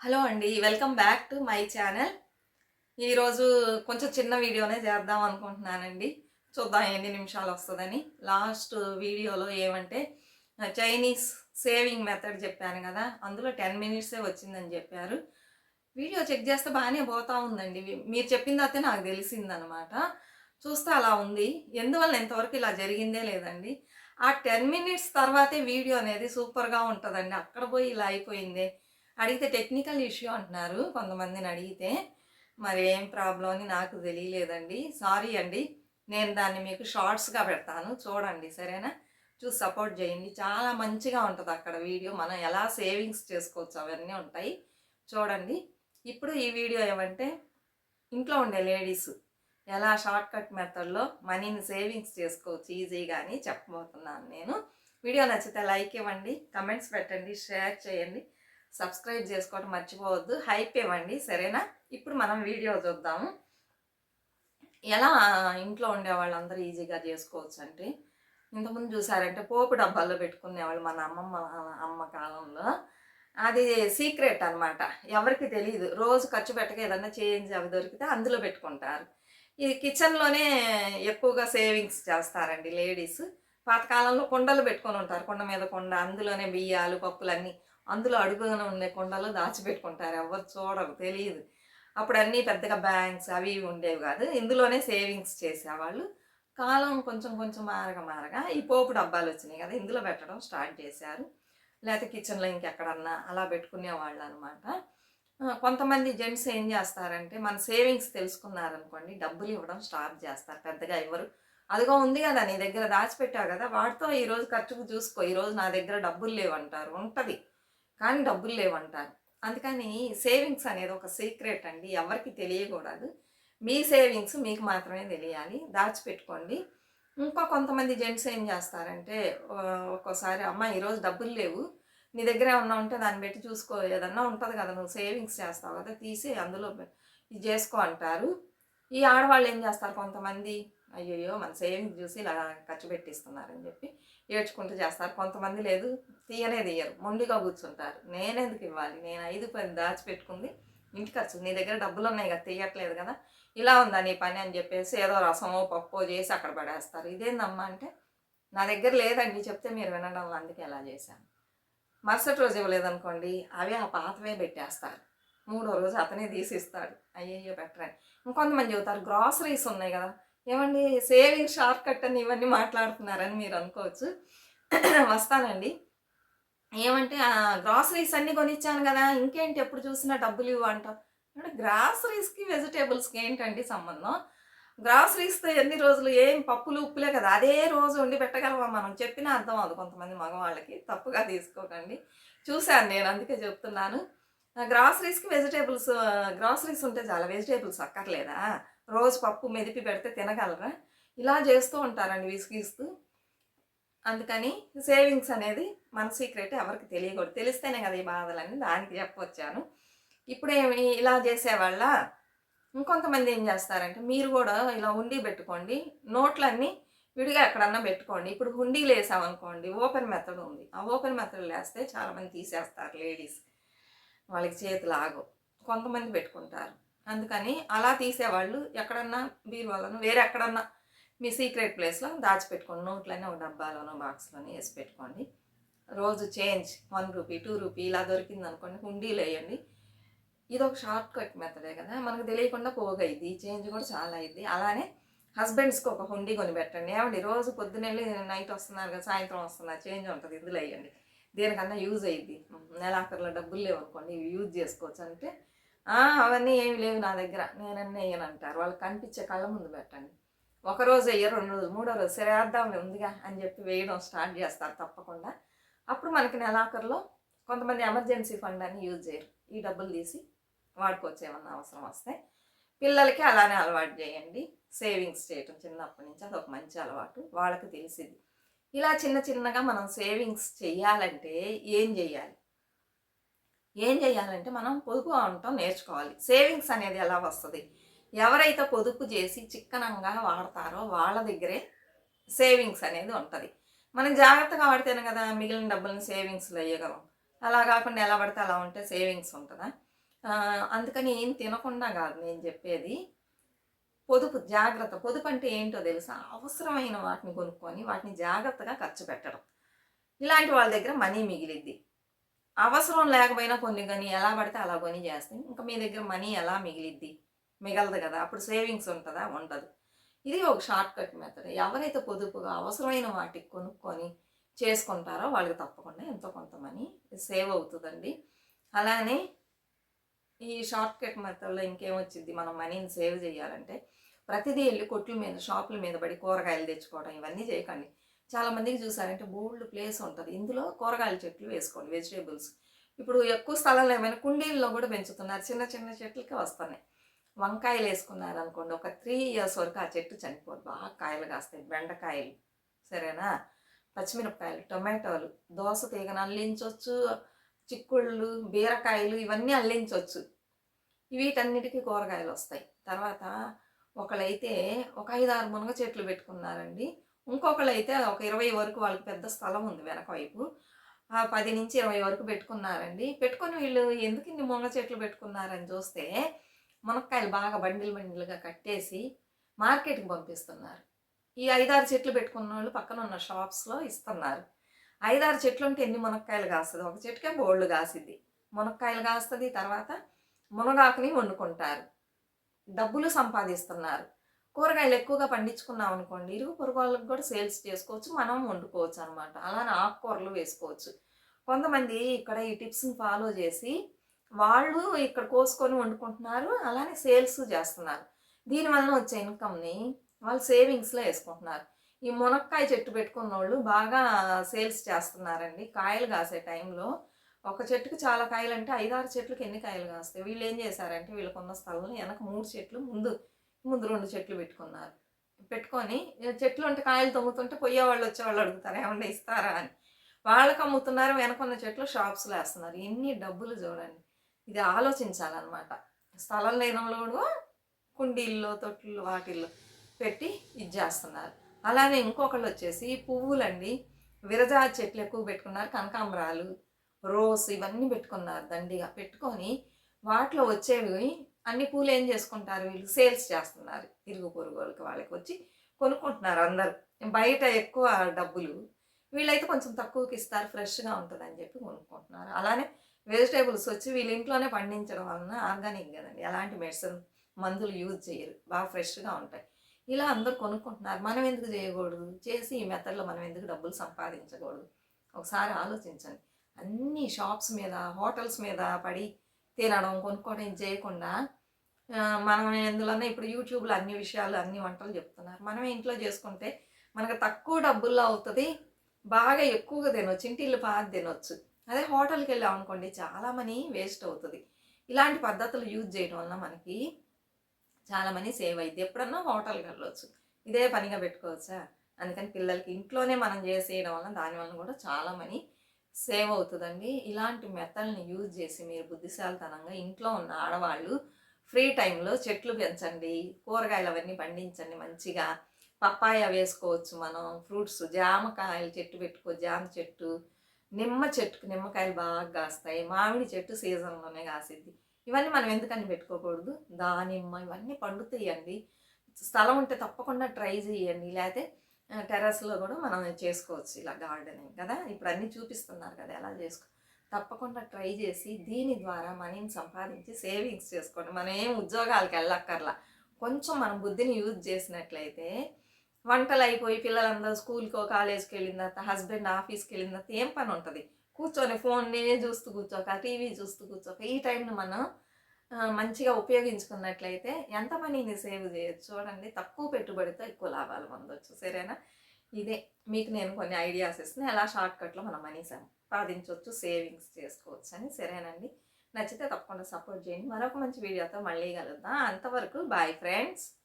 Hello అండి welcome back to my channel. ఈరోజు కొంచెం చిన్న వీడియోనే చేద్దాం అనుకుంటున్నానండి. చూద్దాం ఎన్ని నిమిషాలు వస్తుందని. లాస్ట్ వీడియోలో ఏమంటే చైనీస్ సేవింగ్ మెథడ్ చెప్పాను కదా అందులో టెన్ మినిట్సే వచ్చిందని చెప్పారు. వీడియో చెక్ చేస్తే బాగానే పోతా ఉందండి. మీరు చెప్పిన తర్వాత నాకు తెలిసిందనమాట. చూస్తే అలా ఉంది. ఎందువల్ల ఇంతవరకు ఇలా జరిగిందే లేదండి. ఆ టెన్ మినిట్స్ తర్వాతే వీడియో అనేది సూపర్గా ఉంటుందండి. అక్కడ పోయి ఇలా అయిపోయిందే. అడిగితే టెక్నికల్ ఇష్యూ అంటున్నారు కొంతమందిని అడిగితే మరి ఏం ప్రాబ్లం అని నాకు తెలియలేదండి. సారీ అండి. నేను దాన్ని మీకు షార్ట్స్గా పెడతాను. చూడండి సరేనా? చూసి సపోర్ట్ చేయండి. చాలా మంచిగా ఉంటుంది అక్కడ వీడియో మనం ఎలా సేవింగ్స్ చేసుకోవచ్చు అవన్నీ ఉంటాయి. చూడండి. ఇప్పుడు ఈ వీడియో ఏమంటే ఇంట్లో ఉండే లేడీస్ ఎలా షార్ట్కట్ మెథడ్లో మనీని సేవింగ్స్ చేసుకోవచ్చు ఈజీగా అని చెప్పబోతున్నాను నేను. వీడియో నచ్చితే లైక్ ఇవ్వండి కమెంట్స్ పెట్టండి షేర్ చేయండి. సబ్స్క్రైబ్ చేసుకోవడం మర్చిపోవద్దు. హైప్ ఇవ్వండి సరేనా? ఇప్పుడు మనం వీడియో చూద్దాము. ఎలా ఇంట్లో ఉండే వాళ్ళందరూ ఈజీగా చేసుకోవచ్చు అంటే ఇంతకుముందు చూసారంటే పోపు డబ్బాల్లో పెట్టుకునేవాళ్ళు మన అమ్మమ్మ అమ్మ కాలంలో. అది సీక్రెట్ అనమాట ఎవరికి తెలియదు రోజు ఖర్చు పెట్టక ఏదన్నా చేంజ్ అవి దొరికితే అందులో పెట్టుకుంటారు. ఇది కిచెన్లోనే ఎక్కువగా సేవింగ్స్ చేస్తారండి లేడీస్. పాతకాలంలో కుండలు పెట్టుకొని ఉంటారు. కుండ మీద కుండ అందులోనే బియ్యాలు పప్పులన్నీ అందులో అడుగున ఉండే కొండలో దాచిపెట్టుకుంటారు. ఎవరు చూడరు తెలియదు. అప్పుడు అన్నీ పెద్దగా బ్యాంక్స్ అవి ఇవి ఉండేవి కాదు. ఇందులోనే సేవింగ్స్ చేసేవాళ్ళు. కాలం కొంచెం కొంచెం మారగా మారగా ఈ పోపు డబ్బాలు వచ్చినాయి కదా ఇందులో పెట్టడం స్టార్ట్ చేశారు. లేకపోతే కిచెన్లో ఇంకెక్కడన్నా అలా పెట్టుకునేవాళ్ళు అనమాట కొంతమంది జెంట్స్ ఏం చేస్తారంటే మన సేవింగ్స్ తెలుసుకున్నారనుకోండి డబ్బులు ఇవ్వడం స్టార్ట్ చేస్తారు. పెద్దగా ఇవ్వరు. అదిగో ఉంది కదా నీ దగ్గర దాచిపెట్టావు కదా వాటితో ఈరోజు ఖర్చుకు చూసుకో. ఈరోజు నా దగ్గర డబ్బులు లేవంటారు. ఉంటుంది. కానీ డబ్బులు లేవంటారు. అందుకని సేవింగ్స్ అనేది ఒక సీక్రెట్ అండి ఎవరికి తెలియకూడదు. మీ సేవింగ్స్ మీకు మాత్రమే తెలియాలి దాచిపెట్టుకోండి. ఇంకా కొంతమంది జెంట్స్ ఏం చేస్తారంటే ఒక్కోసారి అమ్మ ఈరోజు డబ్బులు లేవు నీ దగ్గర ఏమన్నా ఉంటే దాన్ని పెట్టి చూసుకో ఏదన్నా ఉంటుంది కదా నువ్వు సేవింగ్స్ చేస్తావు కదా తీసి అందులో ఇది చేసుకో అంటారు. ఈ ఆడవాళ్ళు ఏం చేస్తారు కొంతమంది? అయ్యయ్యో మన సేవింగ్స్ చూసి ఇలా ఖర్చు పెట్టిస్తున్నారని చెప్పి ఏడ్చుకుంటూ చేస్తారు. కొంతమంది లేదు తీయనే తీయరు. మొండిగా కూర్చుంటారు. నేనెందుకు ఇవ్వాలి? నేను ఐదు పది దాచిపెట్టుకుంది. ఇంటి ఖర్చు నీ దగ్గర డబ్బులు ఉన్నాయి కదా తీయట్లేదు కదా. ఇలా ఉందా నీ పని అని చెప్పేసి ఏదో రసమో పప్పో చేసి అక్కడ పడేస్తారు. ఇదేందమ్మా అంటే నా దగ్గర లేదండి చెప్తే మీరు వినడం అందుకే ఎలా చేశాను. మరుసటి రోజు ఇవ్వలేదనుకోండి అవి ఆ పాతవే పెట్టేస్తారు. మూడో రోజు అతనే తీసిస్తాడు. అయ్యయ్యో పెట్టరని ఇంకొంతమంది చెబుతారు గ్రాసరీస్ ఉన్నాయి కదా ఏమండి సేవింగ్ షార్ట్ కట్ అని ఇవన్నీ మాట్లాడుతున్నారని మీరు అనుకోవచ్చు. వస్తానండి. ఏమంటే గ్రాసరీస్ అన్నీ కొనిచ్చాను కదా ఇంకేంటి ఎప్పుడు చూసినా డబ్బులు ఇవ్వు అంటాం. అంటే గ్రాసరీస్కి వెజిటేబుల్స్కి ఏంటండి సంబంధం? గ్రాసరీస్తో ఎన్ని రోజులు ఏం పప్పులు ఉప్పులే కదా అదే రోజు ఉండి పెట్టగలవా మనం? చెప్పినా అర్థం అవుతుంది కొంతమంది మగవాళ్ళకి తప్పుగా తీసుకోకండి. చూశాను నేను అందుకే చెప్తున్నాను. గ్రాసరీస్కి వెజిటేబుల్స్ గ్రాసరీస్ ఉంటే చాలా వెజిటేబుల్స్ అక్కర్లేదా? రోజు పప్పు మెదిపి పెడితే తినగలరా? ఇలా చేస్తూ ఉంటారండి విసిగిస్తూ అందుకని సేవింగ్స్ అనేది మన సీక్రెట్ ఎవరికి తెలియకూడదు. తెలిస్తేనే కదా ఈ బాధలన్నీ దానికి చెప్పొచ్చాను. ఇప్పుడేమి ఇలా చేసేవాళ్ళ? ఇంకొంతమంది ఏం చేస్తారంటే మీరు కూడా ఇలా ఉండి పెట్టుకోండి. నోట్లన్నీ విడిగా ఎక్కడన్నా పెట్టుకోండి. ఇప్పుడు హుండీలు వేసామనుకోండి ఓపెన్ మెథడ్ ఉంది. ఆ ఓపెన్ మెథడ్ వేస్తే చాలామంది తీసేస్తారు లేడీస్. వాళ్ళకి చేతులు ఆగవు. కొంతమంది పెట్టుకుంటారు. అందుకని అలా తీసేవాళ్ళు ఎక్కడన్నా బీరువాలను వేరే ఎక్కడన్నా మీ సీక్రెట్ ప్లేస్లో దాచిపెట్టుకోండి. నోట్లనే ఒక డబ్బాలోనో బాక్స్లోనే వేసి పెట్టుకోండి. రోజు change one rupee two rupee ఇలా దొరికింది అనుకోండి హుండీలు వేయండి. ఇది ఒక షార్ట్ కట్ మెథడే కదా మనకు తెలియకుండా పోగైద్ది. చేంజ్ కూడా చాలా అయింది. అలానే హస్బెండ్స్కి ఒక హుండీ కొని పెట్టండి. ఏమండి రోజు పొద్దున్నెళ్ళి నైట్ వస్తున్నారు కదా సాయంత్రం వస్తున్నారు చేంజ్ ఉంటుంది ఇందులో వేయండి. దేనికన్నా యూజ్ అయ్యింది నెలాఖరులో డబ్బులు లేవు అనుకోండి ఇవి యూజ్ చేసుకోవచ్చు అంటే అవన్నీ ఏమి లేవు నా దగ్గర నేనన్నీ వేయను అంటారు. వాళ్ళకి కనిపించే కళ్ళ ముందు పెట్టండి. ఒక రోజు వేయరు రెండు రోజులు మూడో రోజు సరేద్దాం ఉందిగా అని చెప్పి వేయడం స్టార్ట్ చేస్తారు తప్పకుండా. అప్పుడు మనకి నెలాఖరులో కొంతమంది ఎమర్జెన్సీ ఫండ్ అని యూజ్ చేయరు. ఈ డబ్బులు తీసి వాడుకోవచ్చు ఏమన్నా అవసరం వస్తే. పిల్లలకి అలానే అలవాటు చేయండి. సేవింగ్స్ చేయటం చిన్నప్పటి నుంచి అదొక మంచి అలవాటు. వాళ్ళకి తెలిసింది ఇలా చిన్న చిన్నగా మనం సేవింగ్స్ చేయాలంటే ఏం చేయాలి ఏం చేయాలంటే మనం పొదుపు ఉండటం నేర్చుకోవాలి. సేవింగ్స్ అనేది ఎలా వస్తుంది? ఎవరైతే పొదుపు చేసి చిక్కనంగా వాడతారో వాళ్ళ దగ్గరే సేవింగ్స్ అనేది ఉంటుంది. మనం జాగ్రత్తగా వాడితేనే కదా మిగిలిన డబ్బులను సేవింగ్స్లో వేయగలం అలా కాకుండా ఎలా పడితే అలా ఉంటే సేవింగ్స్ ఉంటుందా? అందుకని ఏం తినకుండా కాదు నేను చెప్పేది. పొదుపు జాగ్రత్త పొదుపు అంటే ఏంటో తెలుసా? అవసరమైన వాటిని కొనుక్కొని వాటిని జాగ్రత్తగా ఖర్చు పెట్టడం. ఇలాంటి వాళ్ళ దగ్గర మనీ మిగిలిద్ది. అవసరం లేకపోయినా కొన్ని కానీ ఎలా పడితే అలా కొని చేస్తాం ఇంకా మీ దగ్గర మనీ ఎలా మిగిలిద్ది? మిగలదు కదా అప్పుడు సేవింగ్స్ ఉంటుందా? ఉండదు. ఇది ఒక షార్ట్ కట్ మెథడ్ ఎవరైతే పొదుపుగా అవసరమైన వాటికి కొనుక్కొని చేసుకుంటారో వాళ్ళకి తప్పకుండా ఎంతో కొంత మనీ సేవ్ అవుతుందండి. అలానే ఈ షార్ట్ కట్ మెథడ్లో ఇంకేమొచ్చింది మనం మనీని సేవ్ చేయాలంటే ప్రతిదీ వెళ్ళి కొట్ల మీద షాపుల మీద పడి కూరగాయలు తెచ్చుకోవడం ఇవన్నీ చేయకండి. చాలా మందికి చూసారంటే బోల్డ్ ప్లేస్ ఉంటుంది. ఇందులో కూరగాయల చెట్లు వేసుకోండి వెజిటేబుల్స్. ఇప్పుడు ఎక్కువ స్థలంలో ఏమైనా కుండీల్లో కూడా పెంచుతున్నారు. చిన్న చిన్న చెట్లకి వస్తున్నాయి. వంకాయలు వేసుకున్నారు అనుకోండి ఒక త్రీ ఇయర్స్ వరకు ఆ చెట్టు చనిపోదు. బాగా కాయలు కాస్తాయి. బెండకాయలు సరేనా? పచ్చిమిరపకాయలు టొమాటోలు దోస తీగను అల్లించవచ్చు చిక్కుళ్ళు బీరకాయలు ఇవన్నీ అల్లించవచ్చు వీటన్నిటికీ కూరగాయలు వస్తాయి. తర్వాత ఒకళ్ళైతే ఒక ఐదు ఆరు మునగ చెట్లు పెట్టుకున్నారండి. ఇంకొకళ్ళు అయితే ఒక ఇరవై వరకు వాళ్ళకి పెద్ద స్థలం ఉంది వెనక వైపు. ఆ పది నుంచి ఇరవై వరకు పెట్టుకున్నారండి. పెట్టుకొని వీళ్ళు ఎందుకు ఇన్ని మునగ చెట్లు పెట్టుకున్నారని చూస్తే మునక్కాయలు బాగా బండిలు బండిలుగా కట్టేసి మార్కెట్కి పంపిస్తున్నారు. ఈ ఐదారు చెట్లు పెట్టుకున్న వాళ్ళు పక్కన ఉన్న షాప్స్లో ఇస్తున్నారు. ఐదారు చెట్లు ఉంటే ఎన్ని మునక్కాయలు కాస్తుంది? ఒక చెట్టుకే బోళ్ళు కాసిద్ది. మునక్కాయలు కాస్తుంది తర్వాత మునగాకుని వండుకుంటారు. డబ్బులు సంపాదిస్తున్నారు. కూరగాయలు ఎక్కువగా పండించుకున్నాం అనుకోండి ఇరుగు పొరుగు వాళ్ళకి కూడా సేల్స్ చేసుకోవచ్చు మనం వండుకోవచ్చు అనమాట అలానే ఆకుకూరలు వేసుకోవచ్చు. కొంతమంది ఇక్కడ ఈ టిప్స్ని ఫాలో చేసి వాళ్ళు ఇక్కడ కోసుకొని వండుకుంటున్నారు అలానే సేల్స్ చేస్తున్నారు. దీనివల్ల వచ్చే ఇన్కమ్ని వాళ్ళు సేవింగ్స్లో వేసుకుంటున్నారు. ఈ మునక్కాయ చెట్టు పెట్టుకున్న వాళ్ళు బాగా సేల్స్ చేస్తున్నారండి. కాయలు కాసే టైంలో ఒక చెట్టుకు చాలా కాయలు అంటే ఐదారు చెట్లకు ఎన్ని కాయలు కాస్తాయి? వీళ్ళు ఏం చేశారంటే వీళ్ళకున్న స్థలంలో వెనక మూడు చెట్లు ముందు ముందు రెండు చెట్లు పెట్టుకున్నారు. పెట్టుకొని చెట్లు ఉంటే కాయలు తొమ్ముతుంటే పోయే వాళ్ళు వచ్చేవాళ్ళు అడుగుతారు ఏమన్నా ఇస్తారా? అని. వాళ్ళకి అమ్ముతున్నారు వెనకున్న చెట్లు షాప్స్లో వేస్తున్నారు. ఎన్ని డబ్బులు చూడండి. ఇది ఆలోచించాలన్నమాట. స్థలం లేనోళ్ళు కుండీల్లో తొట్లు వాటిల్లో పెట్టి ఇది చేస్తున్నారు. అలానే ఇంకొకళ్ళు వచ్చేసి పువ్వులండి విరజా చెట్లు ఎక్కువ పెట్టుకున్నారు కనకాంబరాలు రోస్ ఇవన్నీ పెట్టుకున్నారు దండిగా. పెట్టుకొని వాటిలో వచ్చేవి అన్ని పూలు ఏం చేసుకుంటారు? వీళ్ళు సేల్స్ చేస్తున్నారు. ఇరుగు పొరుగు వాళ్ళకి వాళ్ళకి వచ్చి కొనుక్కుంటున్నారు అందరు. బయట ఎక్కువ డబ్బులు వీళ్ళైతే కొంచెం తక్కువకి ఇస్తారు. ఫ్రెష్గా ఉంటుంది అని చెప్పి కొనుక్కుంటున్నారు. అలానే వెజిటేబుల్స్ వచ్చి వీళ్ళ ఇంట్లోనే పండించడం వలన ఆర్గానిక్ కదండి. ఎలాంటి మెడిసిన్ మందులు యూజ్ చేయరు. బాగా ఫ్రెష్గా ఉంటాయి. ఇలా అందరు కొనుక్కుంటున్నారు. మనం ఎందుకు చేయకూడదు? చేసి ఈ మెథడ్లో మనం ఎందుకు డబ్బులు సంపాదించకూడదు? ఒకసారి ఆలోచించండి. అన్ని షాప్స్ మీద హోటల్స్ మీద పడి తినడం కొనుక్కోవడం ఇది చేయకుండా మనం ఎందులోనే ఇప్పుడు యూట్యూబ్లో అన్ని విషయాలు అన్ని వంటలు చెప్తున్నారు. మనం ఇంట్లో చేసుకుంటే మనకు తక్కువ డబ్బుల్లో అవుతుంది బాగా ఎక్కువగా తినొచ్చు ఇంటిల్లు బాగా తినొచ్చు. అదే హోటల్కి వెళ్ళాం అనుకోండి చాలా మనీ వేస్ట్ అవుతుంది. ఇలాంటి పద్ధతులు యూజ్ చేయడం వలన మనకి చాలా మనీ సేవ్ అయింది ఎప్పుడన్నా హోటల్కి వెళ్ళొచ్చు. ఇదే పనిగా పెట్టుకోవచ్చా? అందుకని పిల్లలకి ఇంట్లోనే మనం చేసేయడం వలన దానివల్ల కూడా చాలా మనీ సేవ్ అవుతుందండి. ఇలాంటి మెథల్ని యూజ్ చేసి మీరు బుద్ధిశాలితనంగా ఇంట్లో ఉన్న ఆడవాళ్ళు ఫ్రీ టైంలో చెట్లు పెంచండి కూరగాయలు అవన్నీ పండించండి మంచిగా. పప్పాయ వేసుకోవచ్చు మనం ఫ్రూట్స్ జామకాయలు చెట్టు పెట్టుకో జామ చెట్టు నిమ్మ చెట్టుకు నిమ్మకాయలు బాగా కాస్తాయి మామిడి చెట్టు సీజన్లోనే కాసిద్ది. ఇవన్నీ మనం ఎందుకని పెట్టుకోకూడదు? దానిమ్మ ఇవన్నీ పండుతాయండి. స్థలం ఉంటే తప్పకుండా ట్రై చేయండి. లేకపోతే టెర్రస్లో కూడా మనం చేసుకోవచ్చు ఇలా గార్డెనింగ్ కదా? ఇప్పుడు అన్నీ చూపిస్తున్నారు కదా ఎలా చేసుకో తప్పకుండా ట్రై చేసి దీని ద్వారా మనీని సంపాదించి సేవింగ్స్ చేసుకోండి. మనం ఏం ఉద్యోగాలకు వెళ్ళక్కర్లా. కొంచెం మనం బుద్ధిని యూజ్ చేసినట్లయితే వంటలు అయిపోయి పిల్లలందరూ స్కూల్కో కాలేజ్కి వెళ్ళిన తర్వాత హస్బెండ్ ఆఫీస్కి వెళ్ళిన తర్వాత ఏం పని ఉంటుంది కూర్చొని ఫోన్ని చూస్తూ కూర్చోక టీవీ చూస్తూ కూర్చోక ఈ టైంని మనం మంచిగా ఉపయోగించుకున్నట్లయితే ఎంత మనీని సేవ్ చేయొచ్చు? చూడండి తక్కువ పెట్టుబడితో ఎక్కువ లాభాలు పొందొచ్చు. సరేనా? ఇదే మీకు నేను కొన్ని ఐడియాస్ ఇస్తున్నాను ఎలా షార్ట్కట్లో మనం మనీ సంపాదించవచ్చు సేవింగ్స్ చేసుకోవచ్చు అని. సరేనండి? నచ్చితే తప్పకుండా సపోర్ట్ చేయండి. మరొక మంచి వీడియోతో మళ్ళీ కలుద్దాం. అంతవరకు బాయ్ ఫ్రెండ్స్.